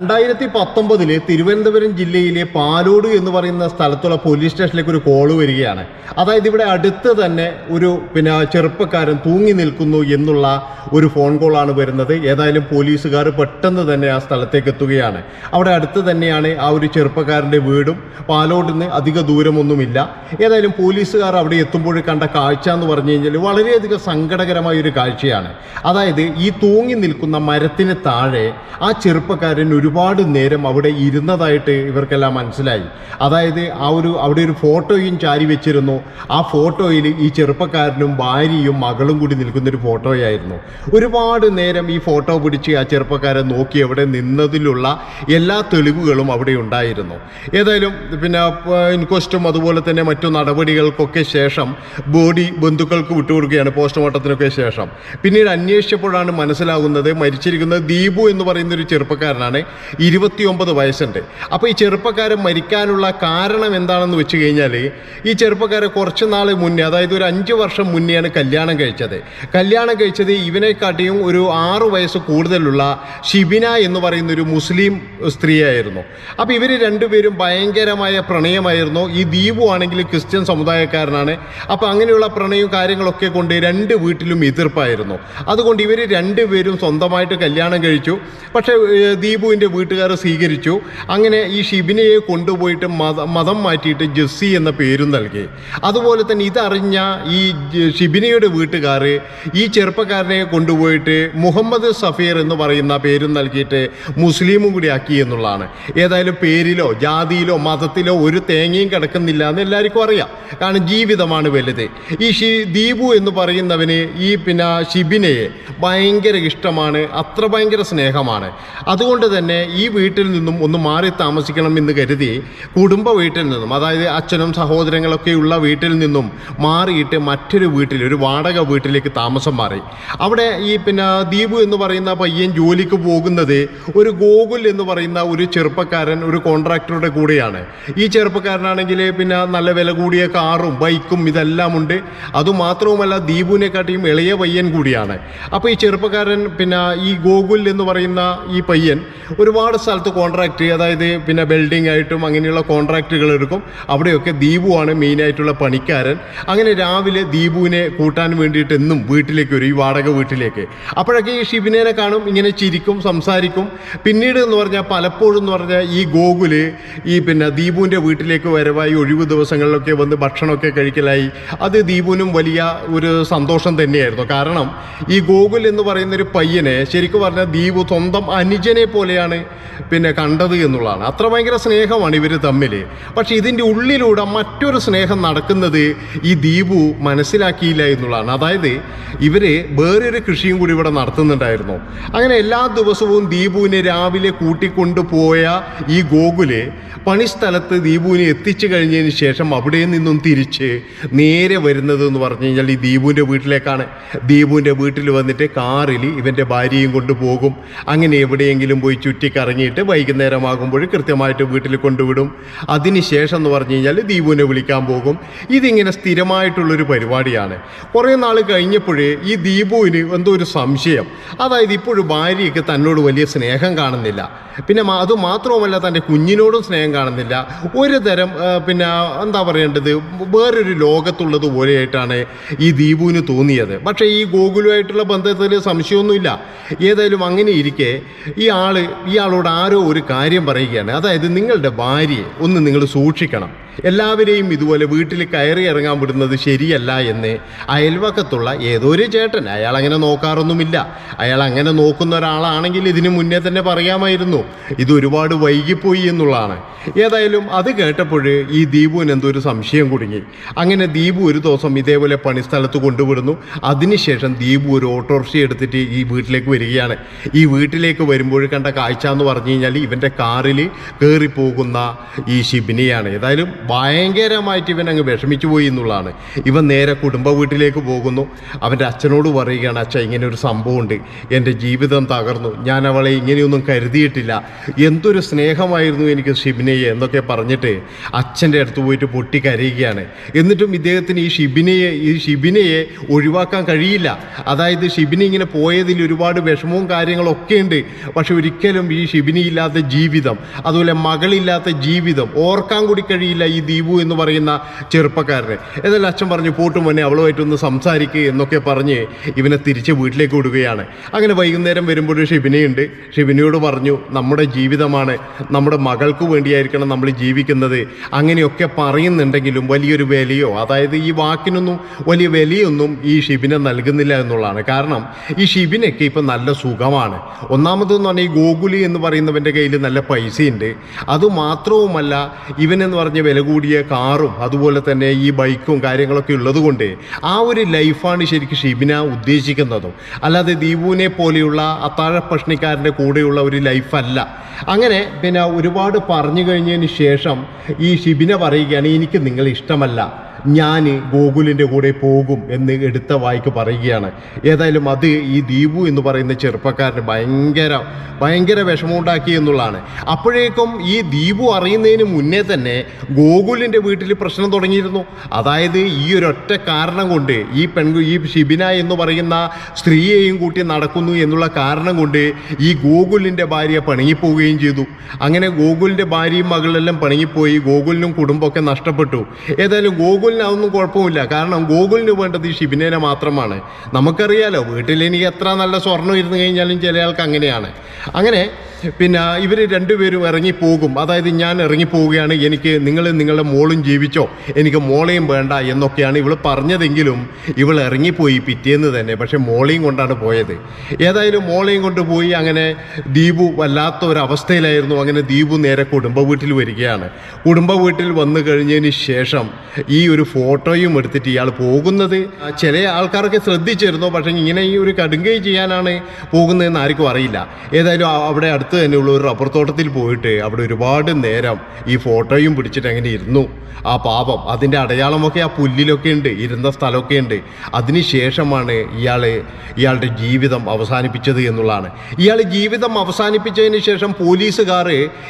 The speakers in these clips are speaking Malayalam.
രണ്ടായിരത്തി പത്തൊമ്പതിൽ തിരുവനന്തപുരം ജില്ലയിലെ പാലോട് എന്ന് പറയുന്ന സ്ഥലത്തുള്ള പോലീസ് സ്റ്റേഷനിലേക്ക് ഒരു കോൾ വരികയാണ്. അതായത് ഇവിടെ അടുത്ത് തന്നെ ഒരു പിന്നെ ചെറുപ്പക്കാരൻ തൂങ്ങി നിൽക്കുന്നു എന്നുള്ള ഒരു ഫോൺ കോളാണ് വരുന്നത്. ഏതായാലും പോലീസുകാർ പെട്ടെന്ന് തന്നെ ആ സ്ഥലത്തേക്ക് എത്തുകയാണ്. അവിടെ അടുത്ത് തന്നെയാണ് ആ ഒരു ചെറുപ്പക്കാരന്റെ വീടും. പാലോട് നിന്ന് അധിക ദൂരമൊന്നുമില്ല. ഏതായാലും പോലീസുകാർ അവിടെ എത്തുമ്പോൾ കണ്ട കാഴ്ച എന്ന് പറഞ്ഞു കഴിഞ്ഞാൽ വളരെയധികം സങ്കടകരമായ ഒരു കാഴ്ചയാണ്. അതായത് ഈ തൂങ്ങി നിൽക്കുന്ന മരത്തിന് താഴെ ആ ചെറുപ്പക്കാരൻ ഒരുപാട് നേരം അവിടെ ഇരുന്നതായിട്ട് ഇവർക്കെല്ലാം മനസ്സിലായി. അതായത് ആ ഒരു അവിടെ ഒരു ഫോട്ടോയും ചാരി വെച്ചിരുന്നു. ആ ഫോട്ടോയിൽ ഈ ചെറുപ്പക്കാരനും ഭാര്യയും മകളും കൂടി നിൽക്കുന്നൊരു ഫോട്ടോയായിരുന്നു. ഒരുപാട് നേരം ഈ ഫോട്ടോ പിടിച്ച് ആ ചെറുപ്പക്കാരൻ നോക്കി അവിടെ നിന്നതിലുള്ള എല്ലാ തെളിവുകളും അവിടെ ഉണ്ടായിരുന്നു. ഏതായാലും പിന്നെ ഇൻക്വസ്റ്റും അതുപോലെ തന്നെ മറ്റു നടപടികൾക്കൊക്കെ ശേഷം ബോഡി ബന്ധുക്കൾക്ക് വിട്ടുകൊടുക്കുകയാണ് പോസ്റ്റ്മോർട്ടത്തിനൊക്കെ ശേഷം. പിന്നീട് അന്വേഷിച്ചപ്പോഴാണ് മനസ്സിലാകുന്നത് മരിച്ചിരിക്കുന്നത് ദീപു എന്ന് പറയുന്ന ഒരു ചെറുപ്പക്കാരനാണ്. ഇരുപത്തിയൊമ്പത് വയസ്സുണ്ട്. അപ്പോൾ ഈ ചെറുപ്പക്കാരൻ മരിക്കാനുള്ള കാരണം എന്താണെന്ന് വെച്ച് കഴിഞ്ഞാൽ ഈ ചെറുപ്പക്കാരെ കുറച്ച് നാൾ മുന്നേ അതായത് ഒരു അഞ്ച് വർഷം മുന്നെയാണ് കല്യാണം കഴിച്ചത്. കല്യാണം കഴിച്ചത് ഇവനെക്കാട്ടിയും ഒരു ആറ് വയസ്സ് കൂടുതലുള്ള ഷിബിന എന്ന് പറയുന്ന ഒരു മുസ്ലിം സ്ത്രീയായിരുന്നു. അപ്പോൾ ഇവർ രണ്ടുപേരും ഭയങ്കരമായ പ്രണയമായിരുന്നു. ഈ ദീപു ആണെങ്കിൽ ക്രിസ്ത്യൻ സമുദായക്കാരനാണ്. അപ്പോൾ അങ്ങനെയുള്ള പ്രണയവും കാര്യങ്ങളൊക്കെ കൊണ്ട് രണ്ട് വീട്ടിലും എതിർപ്പായിരുന്നു. അതുകൊണ്ട് ഇവർ രണ്ടുപേരും സ്വന്തമായിട്ട് കല്യാണം കഴിച്ചു. പക്ഷേ ഏഹ്, ദീപുവിന്റെ വീട്ടുകാരെ സ്വീകരിച്ചു. അങ്ങനെ ഈ ഷിബിനെയെ കൊണ്ടുപോയിട്ട് മത മതം മാറ്റിയിട്ട് ജസ്സി എന്ന പേരും നൽകി. അതുപോലെ തന്നെ ഇതറിഞ്ഞ ഈ ഷിബിനയുടെ വീട്ടുകാർ ഈ ചെറുപ്പക്കാരനെ കൊണ്ടുപോയിട്ട് മുഹമ്മദ് സഫീർ എന്ന് പറയുന്ന പേരും നൽകിയിട്ട് മുസ്ലിമും കൂടി ആക്കി എന്നുള്ളതാണ്. ഏതായാലും പേരിലോ ജാതിയിലോ മതത്തിലോ ഒരു തേങ്ങയും കിടക്കുന്നില്ല എന്ന് എല്ലാവർക്കും അറിയാം. കാരണം ജീവിതമാണ് വലുത്. ഈ ഷി ദീപു എന്ന് പറയുന്നവന് ഈ പിന്നെ ഷിബിനയെ ഭയങ്കര ഇഷ്ടമാണ്. അത്ര ഭയങ്കര സ്നേഹമാണ്. അതുകൊണ്ട് തന്നെ ഈ വീട്ടിൽ നിന്നും ഒന്ന് മാറി താമസിക്കണം എന്ന് കരുതി കുടുംബ വീട്ടിൽ നിന്നും അതായത് അച്ഛനും സഹോദരങ്ങളൊക്കെ ഉള്ള വീട്ടിൽ നിന്നും മാറിയിട്ട് മറ്റൊരു വീട്ടിൽ ഒരു വാടക വീട്ടിലേക്ക് താമസം മാറി. അവിടെ ഈ പിന്നെ ദീപു എന്ന് പറയുന്ന പയ്യൻ ജോലിക്ക് പോകുന്നത് ഒരു ഗോകുൽ എന്ന് പറയുന്ന ഒരു ചെറുപ്പക്കാരൻ ഒരു കോൺട്രാക്ടറുടെ കൂടെയാണ്. ഈ ചെറുപ്പക്കാരനാണെങ്കിൽ പിന്നെ നല്ല വില കൂടിയ കാറും ബൈക്കും ഇതെല്ലാം ഉണ്ട്. അതുമാത്രവുമല്ല ദീപുവിനെക്കാട്ടിയും ഇളയ പയ്യൻ കൂടിയാണ്. അപ്പോൾ ഈ ചെറുപ്പക്കാരൻ പിന്നെ ഈ ഗോകുൽ എന്ന് പറയുന്ന ഈ പയ്യൻ ഒരുപാട് സ്ഥലത്ത് കോൺട്രാക്ട് അതായത് പിന്നെ ബിൽഡിംഗ് ആയിട്ടും അങ്ങനെയുള്ള കോൺട്രാക്റ്റുകൾ എടുക്കും. അവിടെയൊക്കെ ദീപുവാണ് മെയിനായിട്ടുള്ള പണിക്കാരൻ. അങ്ങനെ രാവിലെ ദീപുവിനെ കൂട്ടാൻ വേണ്ടിയിട്ട് എന്നും വീട്ടിലേക്ക് വരും ഈ വാടക വീട്ടിലേക്ക്. അപ്പോഴൊക്കെ ഈ ശിവനേനെ കാണും ഇങ്ങനെ ചിരിക്കും സംസാരിക്കും. പിന്നീട് എന്ന് പറഞ്ഞാൽ പലപ്പോഴും എന്ന് പറഞ്ഞാൽ ഈ ഗോകുൽ ഈ പിന്നെ ദീപുവിന്റെ വീട്ടിലേക്ക് വരവായി ഒഴിവ് ദിവസങ്ങളിലൊക്കെ വന്ന് ഭക്ഷണമൊക്കെ കഴിക്കലായി. അത് ദീപുവിനും വലിയ ഒരു സന്തോഷം തന്നെയായിരുന്നു. കാരണം ഈ ഗോകുൽ എന്ന് പറയുന്ന ഒരു പയ്യനെ ശരിക്കും പറഞ്ഞാൽ ദീപു സ്വന്തം അനുജനെ പോലെയാണ് പിന്നെ കണ്ടത് എന്നുള്ളതാണ്. അത്ര ഭയങ്കര സ്നേഹമാണ് ഇവർ തമ്മിൽ പക്ഷെ ഇതിന്റെ ഉള്ളിലൂടെ മറ്റൊരു സ്നേഹം നടക്കുന്നത് ഈ ദീപു മനസ്സിലാക്കിയില്ല എന്നുള്ളതാണ്. അതായത് ഇവർ വേറൊരു കൃഷിയും കൂടി ഇവിടെ നടത്തുന്നുണ്ടായിരുന്നു. അങ്ങനെ എല്ലാ ദിവസവും ദീപുവിനെ രാവിലെ കൂട്ടിക്കൊണ്ടുപോയ ഈ ഗോകുൽ പണിസ്ഥലത്ത് ദീപുവിനെ എത്തിച്ചു കഴിഞ്ഞതിന് ശേഷം അവിടെ നിന്നും തിരിച്ച് നേരെ വരുന്നത് എന്ന് പറഞ്ഞു കഴിഞ്ഞാൽ ഈ ദീപുവിന്റെ വീട്ടിലേക്കാണ്. ദീപുവിന്റെ വീട്ടിൽ വന്നിട്ട് കാറിൽ ഇവന്റെ ഭാര്യയും കൊണ്ടുപോകും അങ്ങനെ എവിടെയെങ്കിലും പോയി ചുറ്റിക്കറങ്ങിയിട്ട് വൈകുന്നേരമാകുമ്പോൾ കൃത്യമായിട്ട് വീട്ടിൽ കൊണ്ടുവിടും. അതിനുശേഷം എന്ന് പറഞ്ഞു കഴിഞ്ഞാൽ ദീപുവിനെ വിളിക്കാൻ പോകും. ഇതിങ്ങനെ സ്ഥിരമായിട്ടുള്ളൊരു പരിപാടിയാണ്. കുറേ നാൾ കഴിഞ്ഞപ്പോഴേ ഈ ദീപുവിന് എന്തോ ഒരു സംശയം. അതായത് ഇപ്പോഴും ഭാര്യയ്ക്ക് തന്നോട് വലിയ സ്നേഹം കാണുന്നില്ല. പിന്നെ അത് മാത്രവുമല്ല തന്റെ കുഞ്ഞിനോടും സ്നേഹം കാണുന്നില്ല. ഒരു തരം പിന്നെ എന്താ പറയേണ്ടത്? വേറൊരു ലോകത്തുള്ളത് പോലെയായിട്ടാണ് ഈ ദീപുവിന് തോന്നിയത്. പക്ഷേ ഈ ഗോകുലുമായിട്ടുള്ള ബന്ധത്തിൽ സംശയമൊന്നുമില്ല. ഏതായാലും അങ്ങനെ ഇരിക്കെ ഈ ആൾ ഇയാളോട് ആരോ ഒരു കാര്യം പറയുകയാണ്. അതായത് നിങ്ങളുടെ ഭാര്യയെ ഒന്ന് നിങ്ങൾ സൂക്ഷിക്കണം. എല്ലാവരെയും ഇതുപോലെ വീട്ടിൽ കയറി ഇറങ്ങാൻ വിടുന്നത് ശരിയല്ല എന്ന് അയൽവക്കത്തുള്ള ഏതോ ഒരു ചേട്ടൻ. അയാൾ അങ്ങനെ നോക്കാറൊന്നുമില്ല. അയാൾ അങ്ങനെ നോക്കുന്ന ഒരാളാണെങ്കിൽ ഇതിന് മുന്നേ തന്നെ പറയാമായിരുന്നു ഇത് ഒരുപാട് വൈകിപ്പോയി എന്നുള്ളതാണ്. ഏതായാലും അത് കേട്ടപ്പോൾ ഈ ദീപുവിന് എന്തോ ഒരു സംശയം കുടുങ്ങി. അങ്ങനെ ദീപു ഒരു ദിവസം ഇതേപോലെ പണിസ്ഥലത്ത് കൊണ്ടുവിടുന്നു. അതിനുശേഷം ദീപു ഒരു ഓട്ടോറിക്ഷ എടുത്തിട്ട് ഈ വീട്ടിലേക്ക് വരികയാണ്. ഈ വീട്ടിലേക്ക് വരുമ്പോൾ കണ്ട കാഴ്ച എന്ന് പറഞ്ഞു കഴിഞ്ഞാൽ ഇവന്റെ കാറിൽ കയറിപ്പോകുന്ന ഈ ശിബിനിയാണ് ഏതായാലും ഭയങ്കരമായിട്ട് ഇവൻ അങ്ങ് വിഷമിച്ചു പോയി എന്നുള്ളതാണ്. ഇവൻ നേരെ കുടുംബ വീട്ടിലേക്ക് പോകുന്നു. അവന്റെ അച്ഛനോട് പറയുകയാണ് അച്ഛ ഇങ്ങനെ ഒരു സംഭവമുണ്ട്. എന്റെ ജീവിതം തകർന്നു. ഞാൻ അവളെ ഇങ്ങനെയൊന്നും കരുതിയിട്ടില്ല. എന്തൊരു സ്നേഹമായിരുന്നു എനിക്ക് ഷിബിനയെ എന്നൊക്കെ പറഞ്ഞിട്ട് അച്ഛന്റെ അടുത്ത് പോയിട്ട് പൊട്ടി കരയുകയാണ്. എന്നിട്ടും ഇദ്ദേഹത്തിന് ഈ ഷിബിനയെ ഈ ഷിബിനയെ ഒഴിവാക്കാൻ കഴിയില്ല. അതായത് ഷിബിനി ഇങ്ങനെ പോയതിൽ ഒരുപാട് വിഷമവും കാര്യങ്ങളൊക്കെ ഉണ്ട്. പക്ഷെ ഒരിക്കലും ഈ ഷിബിനി ഇല്ലാത്ത ജീവിതം അതുപോലെ മകളില്ലാത്ത ജീവിതം ഓർക്കാൻ കൂടി കഴിയില്ല ഈ ദീപു എന്ന് പറയുന്ന ചെറുപ്പക്കാരനെ. എന്നാലും അച്ഛൻ പറഞ്ഞു പോട്ടും മുന്നേ അവളുമായിട്ടൊന്ന് സംസാരിക്കുക എന്നൊക്കെ പറഞ്ഞ് ഇവനെ തിരിച്ച് വീട്ടിലേക്ക് വിടുകയാണ്. അങ്ങനെ വൈകുന്നേരം വരുമ്പോൾ ഷിബിനയുണ്ട്. ഷിബിനിയോട് പറഞ്ഞു നമ്മുടെ ജീവിതമാണ് നമ്മുടെ മകൾക്ക് വേണ്ടിയായിരിക്കണം നമ്മൾ ജീവിക്കുന്നത്. അങ്ങനെയൊക്കെ പറയുന്നുണ്ടെങ്കിലും വലിയൊരു വിലയോ അതായത് ഈ വാക്കിനൊന്നും വലിയ വിലയൊന്നും ഈ ഷിബിനെ നൽകുന്നില്ല എന്നുള്ളതാണ്. കാരണം ഈ ഷിബിനൊക്കെ ഇപ്പം നല്ല സുഖമാണ്. ഒന്നാമതെന്ന് പറഞ്ഞാൽ ഈ ഗോകുലി എന്ന് പറയുന്നവന്റെ കയ്യിൽ നല്ല പൈസയുണ്ട്. അതുമാത്രവുമല്ല ഇവനെന്ന് പറഞ്ഞ വില കൂടിയ കാറും അതുപോലെ തന്നെ ഈ ബൈക്കും കാര്യങ്ങളൊക്കെ ഉള്ളതുകൊണ്ട് ആ ഒരു ലൈഫാണ് ശരിക്കും ഷിബിന ഉദ്ദേശിക്കുന്നതും. അല്ലാതെ ദീപുവിനെ പോലെയുള്ള അത്താഴ പ്രശ്നിക്കാരന്റെ കൂടെയുള്ള ഒരു ലൈഫല്ല. അങ്ങനെ പിന്നെ ഒരുപാട് പറഞ്ഞു കഴിഞ്ഞതിന് ശേഷം ഈ ഷിബിന പറയുകയാണ് എനിക്ക് നിങ്ങളെ ഇഷ്ടമല്ല. ഞാൻ ഗോകുലിന്റെ കൂടെ പോകും എന്ന് എടുത്ത വായിക്ക് പറയുകയാണ്. ഏതായാലും അത് ഈ ദീപു എന്ന് പറയുന്ന ചെറുപ്പക്കാരന് ഭയങ്കര ഭയങ്കര വിഷമമുണ്ടാക്കി എന്നുള്ളതാണ്. അപ്പോഴേക്കും ഈ ദീപു അറിയുന്നതിന് മുന്നേ തന്നെ ഗോകുലിന്റെ വീട്ടിൽ പ്രശ്നം തുടങ്ങിയിരുന്നു. അതായത് ഈ ഒരൊറ്റ കാരണം കൊണ്ട് ഈ പെൺകു ഈ ഷിബിന എന്ന് പറയുന്ന സ്ത്രീയെയും കൂട്ടി നടക്കുന്നു എന്നുള്ള കാരണം കൊണ്ട് ഈ ഗോകുലിന്റെ ഭാര്യ പിണങ്ങിപ്പോവുകയും ചെയ്തു. അങ്ങനെ ഗോകുലിന്റെ ഭാര്യയും മകളെല്ലാം പിണങ്ങിപ്പോയി ഗോകുലിനും കുടുംബമൊക്കെ നഷ്ടപ്പെട്ടു. ഏതായാലും ഗോകുലിന് അതൊന്നും കുഴപ്പമില്ല. കാരണം ഗൂഗിളിന് വേണ്ടത് ഈ ഷിബിനേനെ മാത്രമാണ്. നമുക്കറിയാലോ വീട്ടിൽ എനിക്ക് എത്ര നല്ല സ്വർണം ഇരുന്ന് കഴിഞ്ഞാലും ചില ആൾക്ക് അങ്ങനെയാണ്. അങ്ങനെ പിന്നെ ഇവർ രണ്ടുപേരും ഇറങ്ങിപ്പോകും. അതായത് ഞാൻ ഇറങ്ങിപ്പോവുകയാണ്. എനിക്ക് നിങ്ങൾ നിങ്ങളുടെ മോളും ജീവിച്ചോ? എനിക്ക് മോളെയും വേണ്ട എന്നൊക്കെയാണ് ഇവൾ പറഞ്ഞതെങ്കിലും ഇവൾ ഇറങ്ങിപ്പോയി പിറ്റേന്ന് തന്നെ. പക്ഷേ മോളെയും കൊണ്ടാണ് പോയത്. ഏതായാലും മോളെയും കൊണ്ടുപോയി അങ്ങനെ ദീപു വല്ലാത്ത ഒരവസ്ഥയിലായിരുന്നു അങ്ങനെ ദീപു നേരെ കുടുംബ വീട്ടിൽ വരികയാണ്. കുടുംബ വീട്ടിൽ വന്നു കഴിഞ്ഞതിന് ശേഷം ഈ ഒരു ഫോട്ടോയും എടുത്തിട്ട് ഇയാൾ പോകുന്നത് ചില ആൾക്കാരൊക്കെ ശ്രദ്ധിച്ചിരുന്നു. പക്ഷേ ഇങ്ങനെ ഈ ഒരു കടുങ്കൈ ചെയ്യാനാണ് പോകുന്നതെന്ന് ആർക്കും അറിയില്ല. ഏതായാലും അവിടെ അടുത്ത് തന്നെയുള്ള ഒരു റബ്ബർ തോട്ടത്തിൽ പോയിട്ട് അവിടെ ഒരുപാട് നേരം ഈ ഫോട്ടോയും പിടിച്ചിട്ട് അങ്ങനെ ഇരുന്നു. ആ പാപം അതിന്റെ അടയാളമൊക്കെ ആ പുല്ലിലൊക്കെ ഉണ്ട് ഇരുന്ന സ്ഥലമൊക്കെ ഉണ്ട്. അതിനുശേഷമാണ് ഇയാൾ ഇയാളുടെ ജീവിതം അവസാനിപ്പിച്ചത് എന്നുള്ളതാണ്. ഇയാൾ ജീവിതം അവസാനിപ്പിച്ചതിന് ശേഷം പോലീസുകാർ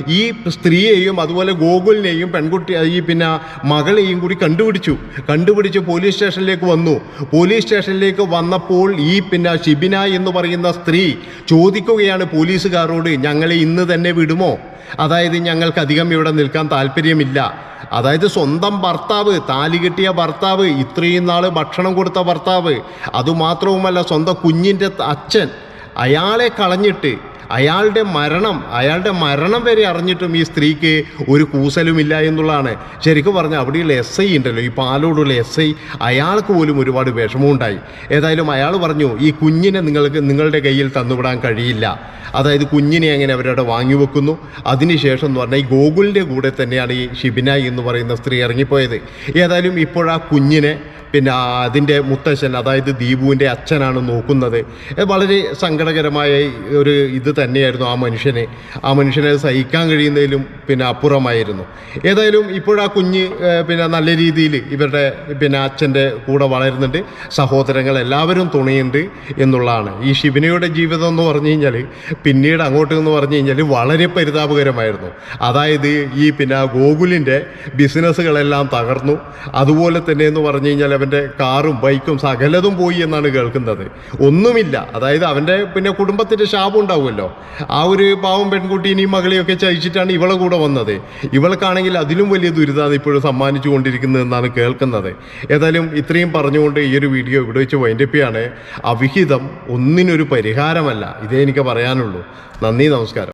ഈ സ്ത്രീയെയും അതുപോലെ ഗോകുലിനെയും പെൺകുട്ടി ഈ പിന്നെ മകളെയും കൂടി കണ്ടുപിടിച്ചു. കണ്ടുപിടിച്ച് പോലീസ് സ്റ്റേഷനിലേക്ക് വന്നു. പോലീസ് സ്റ്റേഷനിലേക്ക് വന്നപ്പോൾ ഈ പിന്നെ ഷിബിന എന്ന് പറയുന്ന സ്ത്രീ ചോദിക്കുകയാണ് പോലീസുകാരോട് ഞങ്ങളെ ഇന്ന് തന്നെ വിടുമോ? അതായത് ഞങ്ങൾക്കധികം ഇവിടെ നിൽക്കാൻ താല്പര്യമില്ല. അതായത് സ്വന്തം ഭർത്താവ് താലി കിട്ടിയ ഭർത്താവ് ഇത്രയും നാൾ ഭക്ഷണം കൊടുത്ത ഭർത്താവ് അതുമാത്രവുമല്ല സ്വന്തം കുഞ്ഞിന്റെ അച്ഛൻ അയാളെ കളഞ്ഞിട്ട് അയാളുടെ മരണം അയാളുടെ മരണം വരെ അറിഞ്ഞിട്ടും ഈ സ്ത്രീക്ക് ഒരു കൂസലുമില്ല എന്നുള്ളതാണ്. ശരിക്കും പറഞ്ഞാൽ അവിടെയുള്ള എസ് ഐ ഉണ്ടല്ലോ ഈ പാലോടുള്ള എസ് ഐ അയാൾക്ക് പോലും ഒരുപാട് വിഷമമുണ്ടായി. ഏതായാലും അയാൾ പറഞ്ഞു ഈ കുഞ്ഞിനെ നിങ്ങൾക്ക് നിങ്ങളുടെ കയ്യിൽ തന്നുവിടാൻ കഴിയില്ല. അതായത് കുഞ്ഞിനെ അങ്ങനെ അവരവിടെ വാങ്ങി വെക്കുന്നു. അതിനുശേഷം എന്ന് പറഞ്ഞാൽ ഈ ഗോകുലിന്റെ കൂടെ തന്നെയാണ് ഈ ഷിബിന എന്ന് പറയുന്ന സ്ത്രീ ഇറങ്ങിപ്പോയത്. ഏതായാലും ഇപ്പോഴാ കുഞ്ഞിനെ പിന്നെ അതിന്റെ മുത്തശ്ശൻ അതായത് ദീപുവിന്റെ അച്ഛനാണ് നോക്കുന്നത്. വളരെ സങ്കടകരമായ ഒരു ഇത് തന്നെയായിരുന്നു ആ മനുഷ്യനെ. ആ മനുഷ്യനെ സഹിക്കാൻ കഴിയുന്നതിലും പിന്നെ അപ്പുറമായിരുന്നു. ഏതായാലും ഇപ്പോഴാ കുഞ്ഞ് പിന്നെ നല്ല രീതിയിൽ ഇവരുടെ പിന്നെ അച്ഛന്റെ കൂടെ വളരുന്നുണ്ട്. സഹോദരങ്ങൾ എല്ലാവരും തുണയുണ്ട് എന്നുള്ളതാണ്. ഈ ശിവനയുടെ ജീവിതം എന്ന് പറഞ്ഞു കഴിഞ്ഞാൽ പിന്നീട് അങ്ങോട്ട് എന്ന് പറഞ്ഞു കഴിഞ്ഞാൽ വളരെ പരിതാപകരമായിരുന്നു. അതായത് ഈ പിന്നെ ഗോകുലിന്റെ ബിസിനസ്സുകളെല്ലാം തകർന്നു. അതുപോലെ തന്നെ എന്ന് പറഞ്ഞു കഴിഞ്ഞാൽ അവന്റെ കാറും ബൈക്കും സകലതും പോയി എന്നാണ് കേൾക്കുന്നത്. ഒന്നുമില്ല. അതായത് അവന്റെ പിന്നെ കുടുംബത്തിന്റെ ശാപം ഉണ്ടാവുമല്ലോ. ആ ഒരു പാവം പെൺകുട്ടീനെയും മകളെയൊക്കെ ചയിച്ചിട്ടാണ് ഇവളെ കൂടെ വന്നത്. ഇവൾക്കാണെങ്കിൽ അതിലും വലിയ ദുരിതമാണ് ഇപ്പോഴും സമ്മാനിച്ചു കൊണ്ടിരിക്കുന്നതെന്നാണ് കേൾക്കുന്നത്. ഏതായാലും ഇത്രയും പറഞ്ഞുകൊണ്ട് ഈ ഒരു വീഡിയോ ഇവിടെ വെച്ച് വൈൻഡപ്പിയാണ് അവിഹിതം ഒന്നിനൊരു പരിഹാരമല്ല. ഇതേ എനിക്ക് പറയാനുള്ളൂ. നന്ദി നമസ്കാരം.